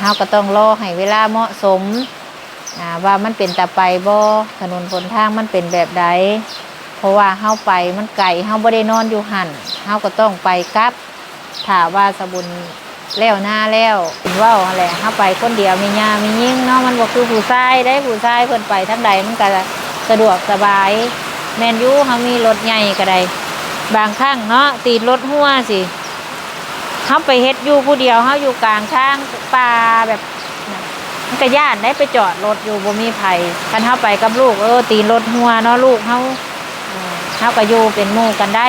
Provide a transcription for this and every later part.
เฮาก็ต้องรอให้เวลาเหมาะสมว่ามันเป็นตาไปบ่ถนนหนทางมันเป็นแบบใดเพราะว่าเฮาไปมันไกลเฮาบ่ได้นอนอยู่หันเฮาก็ต้องไปกลับถ้าว่าสบุญแล้วหน้าแล้วเว้าหั่นแหละเฮาไปคนเดียวมีญามียิ่งเนาะมันบ่คือผู้ชายได้ผู้ชายเพิ่นไปทางใดมันก็สะดวกสบาย แมนยูเฮามีรถใหญ่ก็ได้บางครั้งเนาะตีรถหัวสิ เขาไปเฮ็ดอยู่ผู้เดียวเขาอยู่กลางทางป่าแบบน่ะมันก็ย่านได้ไปจอดรถอยู่บ่มีไผคันเขาไปกับลูกเออตีนรถหัวเนาะลูกเขาเออเขาก็อยู่เป็นหมู่กันได้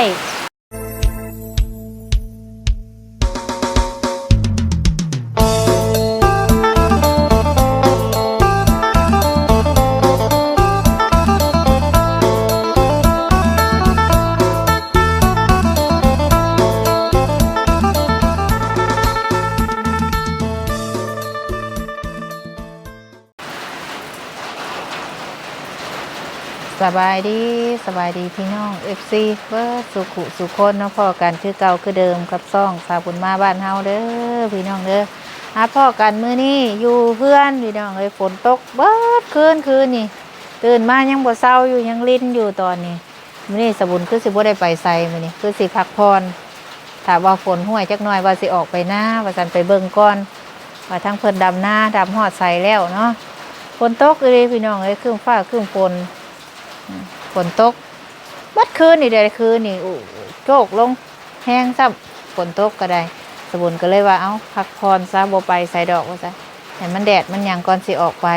สบายดีสบายดีพี่น้อง FC เบิร์สุขุสุคนเนาะพ่อกันคือเก่าคือเดิมกับซ่องสาบุญมาบ้านเฮาเด้อพี่น้องเด้อหาพ่อกันมื้อนี้อยู่เพื่อนพี่น้องเอ้ยฝนตกเบิดคืนคืนนี่ ตื่นมายังบ่เศร้าอยู่ยังลิ้นอยู่ตอนนี้มื้อนี้สาบุญคือสิบ่ได้ไปไสมื้อนี้คือสิพักผ่อนถ้าว่าฝนห้วยจักหน่อยว่าสิออกไปหน้าว่าซั่นไปเบิ่งก่อนว่าทั้งเพิ่นดำหน้าดำฮอดใสแล้วเนาะฝนตกเลยพี่น้องเอ้ยครึ้มฟ้าครึ้มฝน ฝนตกบัดคืนนี่เดี๋ยวคืนนี่อู้โจกลงแห้งซ้ำฝนตกก็ได้สบุนก็เลยว่าเอ้าพักพรซะบ่ไปใส่ดอกว่าซะแต่มันแดดมันยังก่อนสิออกไป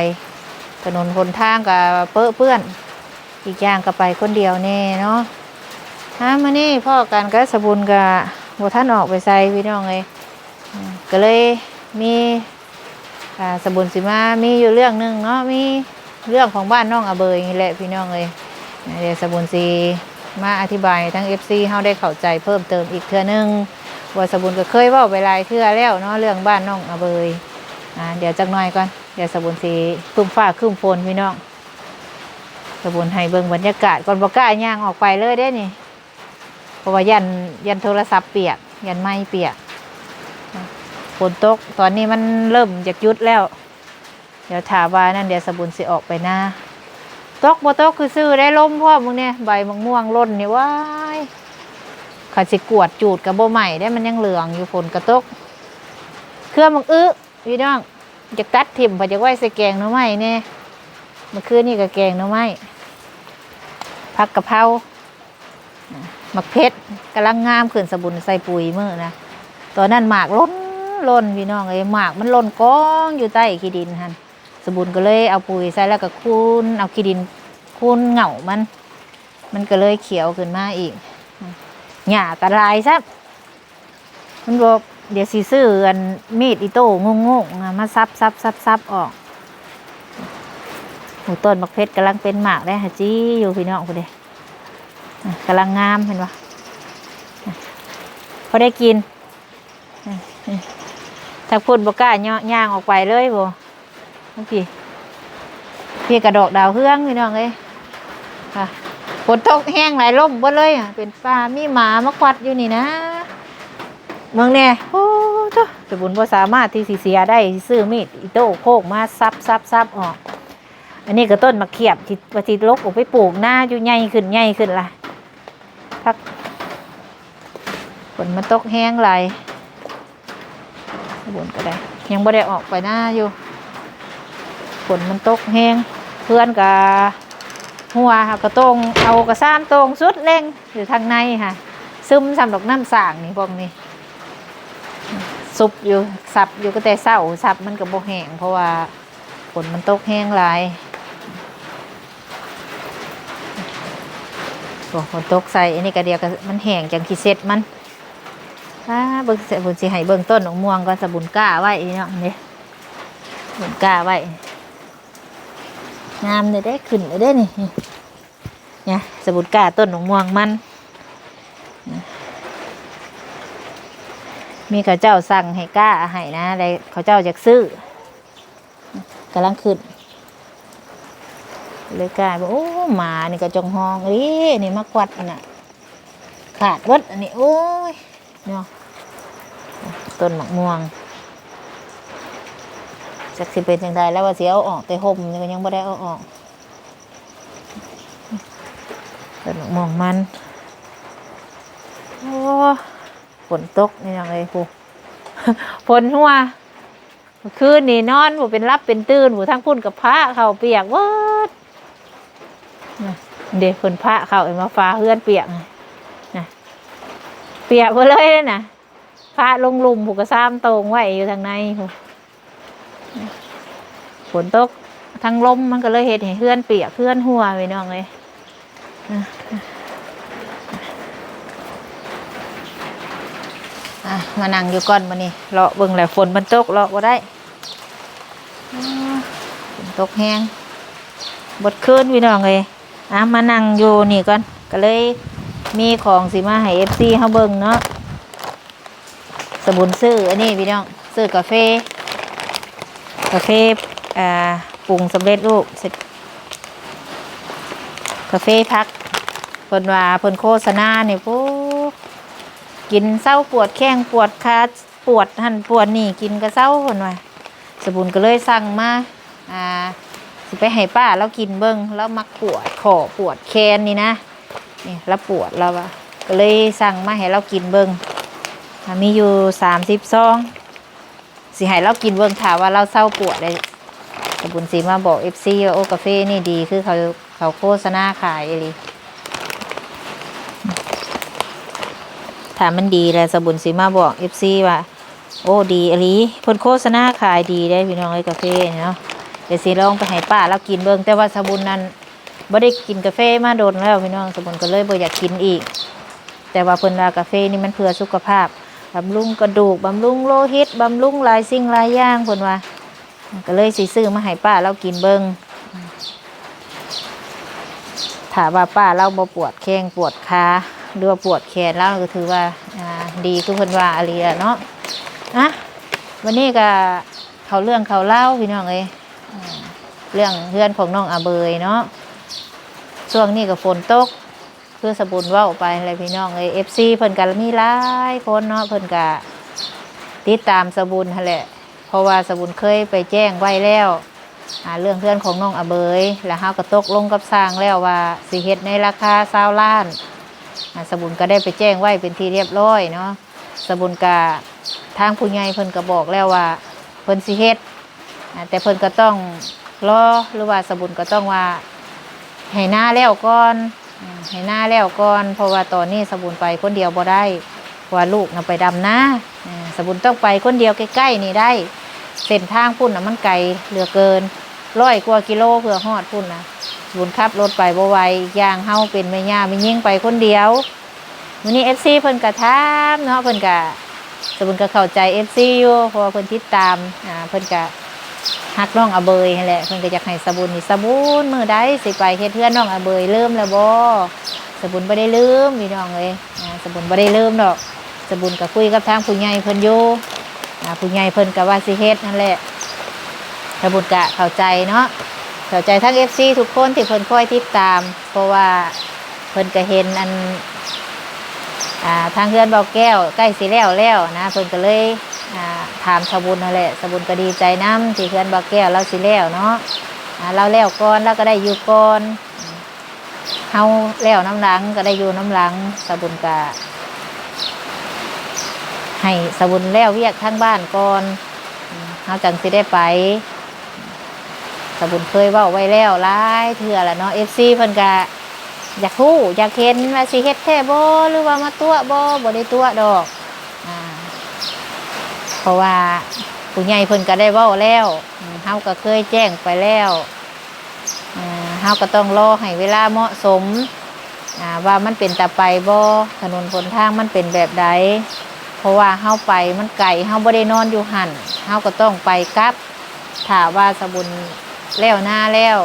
ถนนหนทางก็เปื้อเปื้อน อีกอย่างก็ไปคนเดียวแน่เนาะฮะมานี่พ่อกันก็สบุนกับบ่ท่านออกไปใส่พี่น้องเลยก็เลยมีสบุนสิมามีอยู่เรื่องหนึ่งเนาะมีเรื่องของบ้านน้องอเบยนี่แหละพี่น้องเลย เดี๋ยวสบุญซีมาอธิบายทั้ง FC เฮาได้เข้าใจเพิ่มเติมอีกเทื่อนึงว่าสบุญก็เคยว้าไปหลายเทื่อแล้วเนาะเรื่องบ้านน้องอาเบยอ่าเดี๋ยวจักหน่อยก่อนเดี๋ยวสบุญซีคึ้มฟ้าคึ้มฝนพี่น้องสบุญให้เบิ่งบรรยากาศก่อนบ่กล้าย่างออกไปเลยเด้นี่เพราะว่ายันยันโทรศัพท์เปียก ยันไม้เปียกฝนตกตอนนี้มันเริ่มจากยุดแล้ว เดี๋ยวถาว่านั่นเดี๋ยวสบุญสิออกไปหน้า ตกบ่ตกคือซื้อได้ลมพ่อมึงเนี่ยใบมะม่วงล่นนี่ว้ายขาสิกวดจูดกับโบใหม่ได้มันยังเหลืองอยู่ฝนกระตก เครื่องมังอื้อพี่น้องจะตัดถิ่มพอจะไหวใส่แกงหน่อไม้เนี่ยมื่อคืนนี่ก็แกงหน่อไม้ผักกะเพราหมักเพชรกำลังงามขึ้นสบุนใส่ปุ๋ยมือนะตอนนั้นหมากล้นล้นพี่น้องเอ้ยหมากมันล้นกองอยู่ใต้ขี้ดินหัน สบุนก็เลยเอาปุ๋ยใส่แล้วก็คูนเอาขี้ดินคูนเหงามัน มันก็เลยเขียวขึ้นมาอีกหญ้ากระลายซะมันบอกเดี๋ยวสีซื้ออันมีดอิโต้งงงมาซับซับซับซับออกหูต้นมักเพชรกำลังเป็นหมากได้ฮะจี้อยู่พี่น้องพอดีอะกำลังงามเห็นปะพอได้กินถ้าพูดบกล้าย่อย่างออกไปเลยบ่ โอเคพี่กระดอกดาวเฮืองพี่น้องเอ้ยค่ะฝนตกแห้งหลายล่มหมดเลยอะเป็นปลามีหมามาควัดอยู่นี่นะ เมืองเนี่ยโอ้เจ้าแต่บุญว่สามารถที่สิเสียได้ซื้อมีดอิโต้โคกมาซับซับซับออก อันนี้ก็ต้นมะเขียบที่ว่าที่ลกออกไปปลูกหน้าอยู่ใหญ่ขึ้นใหญ่ขึ้นละพักฝนมันตกแห้งไหลบุญก็ได้ ยังไม่ได้ออกไปหน้าอยู่ ฝนมันตกแห้งเพื่อนกับหัวค่ะก็ตรงเอากระซ้ำตรงสุดเร่งอยู่ทางในค่ะ ซึมสำดอกน้ำสางนี่พวกนี้ซุบอยู่สับอยู่ก็แต่เศร้าสับมันกับโบแห้งเพราะว่าฝนมันตกแห้งหลายโอ้ฝนตกใส่อันนี้ก็เดียวกมันแห้งจังขี้เซ็ดมันอ่าเบิ่งเสบุญสิให้เบิ่งต้นของม่วงก็สบุญก้าไว้เนาะนี่หมุนกาไว้ งามเลยได้ขึ้นเลยได้นี่เนี่ยสมุนกาต้นหนองม่วงมัน มีเขาเจ้าสั่งให้กล้าให้นะได้เขาเจ้าจากซื้อกำลังขึ้นเลยกล้าบอกโอ้หมานี่ก็จงห้องเอ้นี่มากวัดอันน่ะขาดวัดอันนี้โอ้ยเนาะต้นหมกม่วง จักสิเป็นจังไดแล้วว่าเสิเอาออกแต่ห่มนี่ก็ยังบ่ได้เอาออกมองมันโอ้ฝนตกนี่ยังไงครูฝนหัวคืนนี่นอนบ่เป็นรับเป็นตื่นบ่ทั้งพุ่นกับพระเขาเปียกเวิดเด็กฝนพระเขาเอามาฟ้าเฮือนเปียกนะเปียกไปเลยนะพระลงลุมผูกกระซ้ำตรงไว้อยู่ทางในพู้ ฝนตกทั้งลมมันก็เลยเห็ดให้เพื่อนเปียกเพื่อนหัวไปน้องเลยมานั่งอยู่ก่อนมานี่เลาะเบิ่งแหละฝนมันตกเลาะบ่ได้ฝนตกแห้งบดคืนพี่น้องเลยอะมานั่งอยู่นี่ก่อนก็เลยมีของสิมาให้เอฟซีเฮาเบิ่งเนาะสมุนซื้ออันนี้พี่น้องซื้อกาแฟกาแฟ ปรุงสำเร็จรูปเสร็จกาแฟพักเพิ่นว่าเพิ่นโฆษณาเนี่ยปุ๊บกินเศร้าปวดแข้งปวดขาปวดหันปวดนี่กินก็เศร้าเพิ่นว่าสบุนก็เลยสั่งมาอ่าสิไปให้ป้าแล้วกินเบิ่งแล้วมักปวดคอปวดแขนนี่นะนี่แล้วปวดแล้วว่าก็เลยสั่งมาให้เรากินเบิงมีอยู่สามสิบซองสิให้เรากินเบิ่งถามว่าเราเศร้าปวดเลย บุญสีมาบอกเอฟซีว่าโอกาแฟนี่ดีคือเขาเขาโฆษณาขายอะไรถามมันดีแล้วสบุญสีมาบอกเอฟซีว่า โอ้ดีอะไรเพิ่นโฆษณาขายดีได้พี่น้องไอ้กาแฟเนาะเดี๋ยวสิลองไปให้ป้าเรากินเบิ่งแต่ว่าสบุญนั้นบ่ได้กินกาแฟมาโดนแล้วพี่น้องสบุญก็เลยบ่อยากกินอีก แต่ว่าเพิ่นว่ากาแฟนี่มันเพื่อสุขภาพบำรุงกระดูกบำรุงโลหิตบำรุงหลายสิ่งหลายอย่างเพิ่นว่า ก็เลยสิซื้อมาให้ป้าเรากินเบิงถามว่าป้าเราบ่ปวดแข้งปวดขาหรือว่าปวดแขนแล้วก็ถือว่าดีคือเพิ่นว่าอะไรเนาะอะวันนี้ก็เขาเรื่องเขาเล่าพี่น้องเอ้ยเรื่องเพื่อนของน้องอาเบยเนาะช่วงนี้ก็ฝนตกคือสบุนว่าไปอะไรพี่น้องเอ้เอฟซีเพิ่นก็มีหลายคนเนาะเพิ่นก็ติดตามสบุนหั่นแหละ ราะว่าสบุนเคยไปแจ้งไว้แล้วเรื่องเพื่อนของน้องอเบย แล้วเฮาก็ตกลงกับสร้างแล้วว่าสิเฮ็ดในราคา20ล้านสบุนก็ได้ไปแจ้งไว้เป็นที่เรียบร้อยเนาะสบุนก็ทางผู้ใหญ่เพิ่นก็บอกแล้วว่าเพิ่นสิเฮ็ดแต่เพิ่นก็ต้องรอหรือว่าสบุนก็ต้องว่าให้หน้าแล้วก่อนให้หน้าแล้วก่อน เพราะว่าตอนนี้สบุนไปคนเดียวบ่ได้ว่าลูกนำไปดำนาอ่าสบุนต้องไปคนเดียวใกล้ๆนี่ได้ เส้นทางพุ่นนะมันไกลเหลือเกินร้อยกว่ากิโลเพื่อฮอดพุ่นนะบุนขับรถไปบ่ไวอย่างเฮาเป็นแม่ย่าไม่ยิ่งไปคนเดียววันนี้ FC เพิ่นก็ถามเนาะเพิ่นก็สบุนก็เข้าใจ FC อยู่พราะว่าเพิ่นติดตามอ่าเพิ่นก็ฮักน้องอเบยแหละเพิ่นก็อยากให้สบุญนี่สบุญมือใดสิไปเฮ็ดเพื่อนน้องอเบยลืมแล้วบ่สบุญบ่ได้ลืมพี่น้องเอ้ยอ่าสบุญบ่ได้ลืมดอก สบุญก็คุยกับทางผู้ใหญ่เพิ่นอยู่ อ่าผู้ใหญ่เพิ่นก็ว่าสิเฮ็ดนั่นแหละสบุญก็เข้าใจเนาะเข้าใจทั้ง FC ทุกคนที่เพิ่นคอยติดตาม เพราะว่าเพิ่นก็เห็นอันอ่าทางเพื่อนเบาแก้ว ใกล้สิแล้วแล้วนะเพิ่นก็เลยอ่าถามสบุญนั่นแหละสบุญก็ดีใจน้ำที่เพื่อนบอกแก้วเราสิแล้วเนาะอ่าเราแล้วก่อนเราก็ได้อยู่ก่อนเฮาแล้วน้ำหลังก็ได้อยู่น้ำหลังสบุญก็ ให้สบุญแล้วเวียกทั้งบ้านก่อนเฮาจังสิได้ไป สบุญเคยว้าไว้แล้วหลายเทื่อแล้วเนาะ FC เพิ่นก็อยากฮู้อยากเห็นว่าสิเฮ็ดแท้บ่หรือว่ามาตัวบ่บ่ได้ตัวดอกอ่าเพราะว่าผู้ใหญ่เพิ่นก็ได้ว้าแล้วเฮาก็เคยแจ้งไปแล้วเฮาก็ต้องรอให้เวลาเหมาะสมว่ามันเป็นตาไปบ่ถนนหนทางมันเป็นแบบใด ราะว่าเฮาไปมันไกลเฮาบ่ได้นอนอยู่หันเฮาก็ต้องไปกลับถ้าว่าสบุญแล้วหน้าแล้ว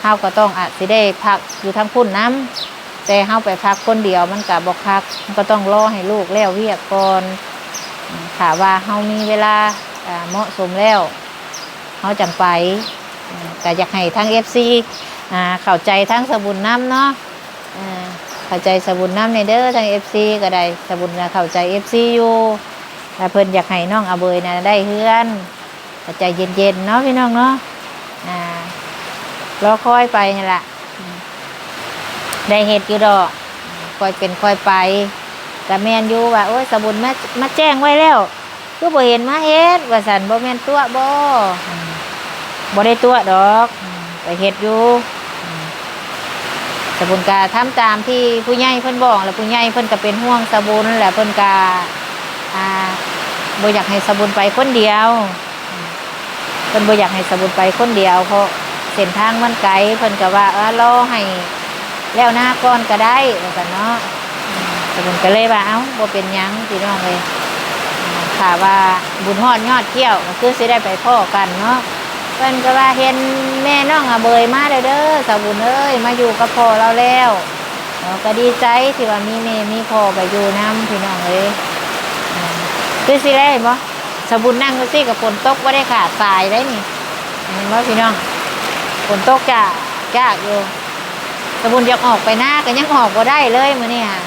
เฮาก็ต้องอาจสิได้พักอยู่ทางพุ่นน้ำแต่เฮาไปพักคนเดียวมันก็บ่คักมันก็ต้องรอให้ลูกแล้วเวียกก่อนถาว่าเฮามีเวลาเหมาะสมแล้วเฮาจังไปอืมก็อยากให้ทั้ง FC อ่าเข้าใจทั้งสบุญน้ำเนาะอ่า เข้าใจสบุญน้ำในเด้อทั้ง FC ก็ได้สบุญเข้าใจ FC อยู่แต่เพิ่นอยากให้น้องอาเบยนะได้เฮือนก็ใจเย็นๆเนาะพี่น้องเนาะอ่ารอคอยไปนี่แหละได้เห็ดอยู่ดอกคอยเป็นคอยไปกับแมนอยู่ว่าโอ้ยสบุญมามาแจ้งไว้แล้วคือบ่เห็นมาเฮ็ดว่าสันบ่แมนตัวบ่บ่ได้ตัวดอกไปเฮ็ดอยู่ สบุญกาทำตามที่ผู้ใหญ่เพิ่นบอกแล้วผู้ใหญ่เพิ่นก็เป็นห่วงสบุญแหละเพิ่นกาอ่าบ่อยากให้สบุญไปคนเดียวเพิ่นบ่อยากให้สบุญไปคนเดียว เพราะเส้นทางมันไกลเพิ่นก็ว่าเออรอให้แล้วหน้าก่อนก็ได้ว่าซั่นเนาะสบุญก็เลยว่าเอ้าบ่เป็นยังพี่น้องเลยอ่าถ้าว่าบุญฮอดยอดเกี่ยวก็คือสิได้ไปพ่อกันเนาะ เพิ่นก็ว่าเห็นแม่น้องอะเบยมาเด้อเด้อสบุญเอ้ยมาอยู่กับพ่อเราแล้วเราก็ดีใจที่ว่ามีแม่มีพ่อไปอยู่นํพี่น้องเอ้ยคือสิได้บ่สบุญนั่งก็สิกับฝนตกว่าได้ขาดสายได้นี่เห็นไหมพี่น้องฝนตกจ้าจ้าอยู่สบุญอยากออกไปหน้าก็ยังออกก็ได้เลยมื้อนี้ค่ะ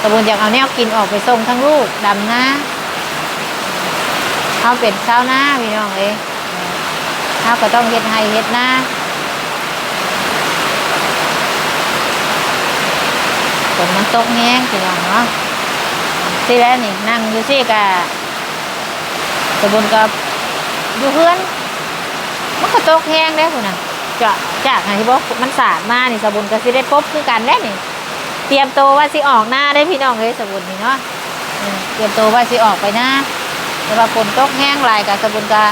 สบุญอยากเอาแนวกินออกไปส่งทั้งลูกดำหน้าเขาเป็นชาวนาพี่น้องเอ้ยาก็ต้องเฮ็ดให้เฮ็ดหน้าฝนมันตกแห้งพี่น้องเนาะที่แล้วนี่นั่งอยู่สิกะสบุญกับอยู่เพื่อนมันก็ตกแห้งได้คุณน่ะจะจากไหนที่บอกมันสาดมานี่สบุญก็สิได้พบคือกันแล้วนี่ เตรียมตัวว่าสิออกหน้าได้พี่น้องเลยสบุญนี่เนาะเตรียมตัวว่าสิออกไปหน้าแต่ว่าฝนตกแห้งลายกับสบุญก็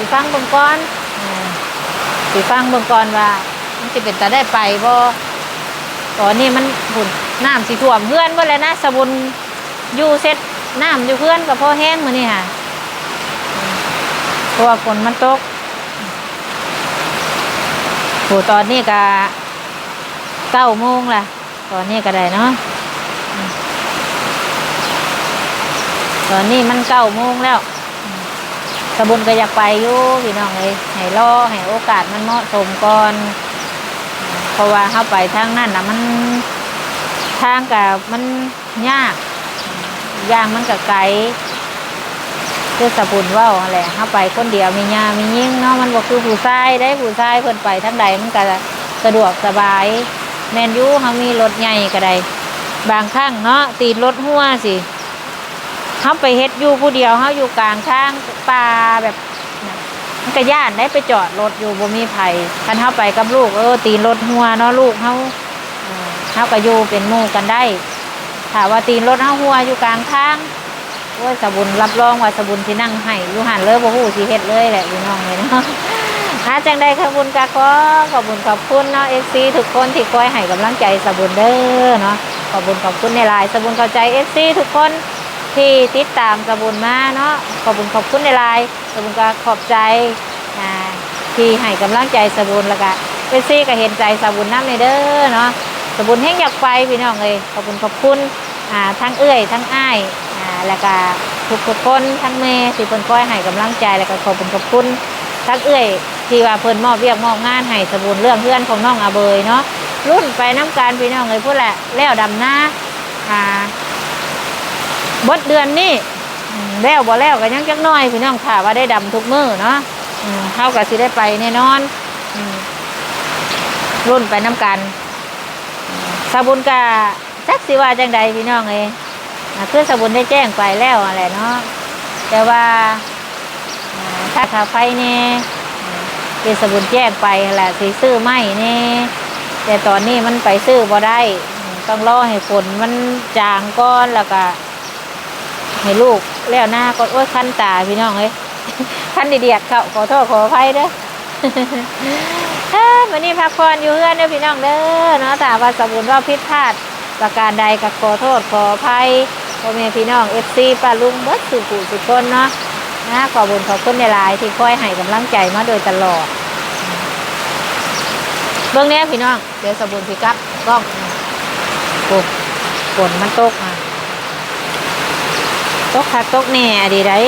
สิฟังเบิ่งก่อนอืมสิฟังเบิ่งก่อนว่า มันจะเป็นตาได้ไปบ่ตอนนี้มันฝุ่นน้ำสิท่วมเพื่อนบ่แล้วนะสบุญอยู่เสร็จน้ำอยู่เพื่อนกับพ่อแห้งมื้อนี่ค่ะเพราะว่าฝนมันตกโหตอนนี้ก็เก้าโมงละตอนนี้ก็ได้เนาะตอนนี้มันเก้าโมงแล้ว อืมสบุญก็อยากไปอยู่พี่น้องเลยให้รอให้โอกาสมันเหมาะสมก่อนเพราะว่าเข้าไปทางนั้นนะมันทางกับมันยากยางมันกับไกลคือสบุญว่าอะไรเข้าไปคนเดียวมีญามียิ่งเนาะมันบอกคือผู้ชายได้ผู้ชายเพิ่นไปทั้งใดมันก็สะดวกสบาย แมนยูเขามีรถใหญ่ก็ได้บางครั้งเนาะตีรถหัวสิ เขาไปเฮ็ดอยู่ผู้เดียวเขาอยู่กลางทางป่าแบบน่ะมันก็ย่านได้ไปจอดรถอยู่บ่มีไผคันเขาไปกับลูกเออตีรถหัวเนาะลูกเขาเขาก็อยู่เป็นมู่กันได้ถ้าว่าตีรถเขาหัวอยู่กลางทางโอ้ยสบุญรับรองว่าสบุญที่นั่งให้อยู่หันเลยบ่ฮู้สิเฮ็ดเลยแหละพี่น้องเลยเนาะอาจังได้ขอบคุญกาขอขอบคุญขอบคุณเนาะ FC ทุกคนที่คอยให้กำลังใจสบุญเด้อเนาะขอบคุญขอบคุณในไลน์สบุญเข้าใจ FC ทุกคน ที่ติดตามสบุญมาเนาะขอบคุญขอบคุณในไลน์สบุญก็ขอบใจอ่าที่ให้กำลังใจสบุญแล้วก็ FC ก็เห็นใจสบุญน้ำในเด้อเนาะสบุญแห่งอยากไปพี่น้องเลยขอบคุญขอบคุณอ่าทั้งเอื้อยทั้งอ้ายอ่าแล้วก็ทุกทุกคนทั้งแม่ที่เพิ่นคอยให้กำลังใจแล้วก็ขอบคุณขอบคุณทั้งเอื้อยที่ว่าเพิ่นมอบเรียกมอบงานให้สบุญเรื่องเพื่อนของน้องอาเบยเนาะรุ่นไปน้ำการพี่น้องเลยพูดแหละแล้วดำหน้าอ่า บดเดือนนี้อืมแล้วบ่แล้วก็ยังจักหน้อยพี่น้องค่ะว่าได้ดำทุกมือเนาะอืมเฮาก็สิได้ไปแน่นอนรุ่นไปน้ำกันสบุญกะจักสิว่าจังใดพี่น้องเอ้ยอ่าคือสบุญได้แจ้งไปแล้วอะไรเนาะแต่ว่าถ้าขาไฟเนี่ยคือสบุญแจ้งไปแหละสีซื้อไม่เนี่ยแต่ตอนนี้มันไปซื้อบ่ได้ ต้องรอให้ฝนมันจางก้อนแล้วก็ ให้ลูกแล้วหน้าก็โอ้ยคันตาพี่น้องเอ้ยคันเดียดเขาขอโทษขออภัยเด้อเอ้อวันนี้พักผ่อนอยู่เพื่อนเด้อพี่น้องเด้อเนาะแต่ว่าสบุญว่าผิดพลาดประการใดก็ขอโทษขออภัยพ่อแม่พี่น้องเอฟซีป้าลุงเบิดสุขุสุขคนเนาะนะขอบุญขอบคุณในหลายที่คอยให้กำลังใจมาโดยตลอดเบื้องนี้พี่น้องเดี๋ยวสบุญพิกับกล้องโอ้ฝนมันตกอะ ตกคักตกแน่ดีได้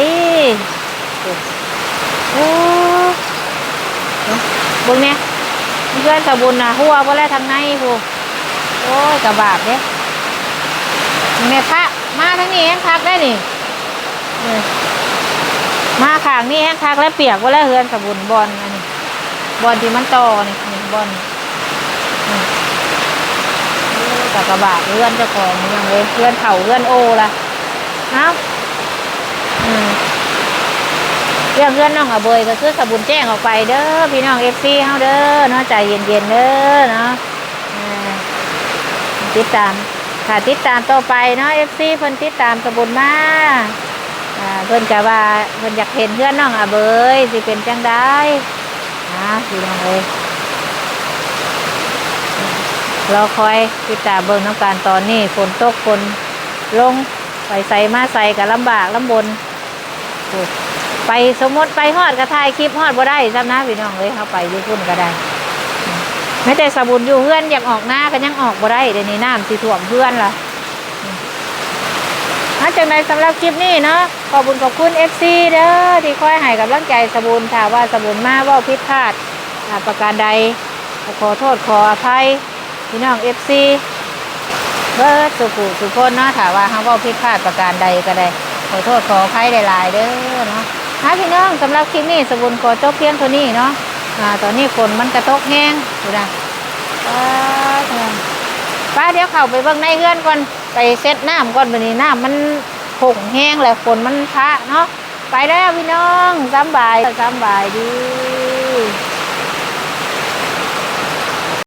โอ้โอ้เนี้เพื่อนสบุญนะหัวบ่แล้วทางในพูโอ้ยกระบาดเนี่ยแม่พระมาทั้งนี้เองพักได้นี่มาขางนี่แห้งคักและเปียกว่าแล้วเฮือนสบุนบอลอันนี้บอลที่มันต่อนี่นี่บอลนี่โอ้กากบาเฮือนเจ้าของยังเลยเฮือนเข่าเฮือนโอละเอ้า เรื่องเฮือนน้องอะเบยก็คือสบุนแจ้งออกไปเด้อพี่น้องเอฟซีเฮาเด้อเนาะใจเย็นๆเด้อเนาะติดตามค่ะติดตามต่อไปเนาะเอฟซีเพิ่นติดตามสบุนมาอ่าเพิ่นก็ว่าเพิ่นอยากเห็นเพื่อนน้องอาเบยสิเป็นจังได้นะพี่น้องเอ้ยเราคอยติดตามเบิ่งน้ำการตอนนี้ฝนตกฝนลง ไปใส่มาใส่กับลำบากลำบน ไปสมมติไปฮอดกระทายคลิปฮอดบ่ได้ซ้ำนะพี่น้องเอ้ยเข้าไปยู่พุ่นก็ได้ไม่แต่สบุญอยู่เพื่อนอยากออกหน้าก็ยังออกบ่ได้เดี๋ยวนี้น้ำสิท่วมเพื่อนล่ะมาจากในสำหรับคลิปนี้เนาะขอบคุญขอบคุณ FC เด้อที่คอยให้กำลังใจสบุญถ้าว่าสบุญมาเว่าผิดพลาดประการใดขอโทษขออภัยพี่น้อง FC เบิร์ดสุขุสุคนเนาะถ้าว่าเฮาเว้าผิดพลาดประการใดก็ได้ ขอโทษขออภัยหลายๆเด้อเนาะฮะพี่น้องสำหรับคลิปนี้สบุญขอจบเพียงเท่านี้เนาะอ่าตอนนี้ฝนมันกระตกแห้งดูนะป้าดเถอะป้าเดี๋ยวเข้าไปเบิ่งในเฮือนก่อนไปเซ็ตน้ำก่อนวันนี้น้ำมันผงแห้งแล้วฝนมันพระเนาะไปแล้วพี่น้องสบายสบายดี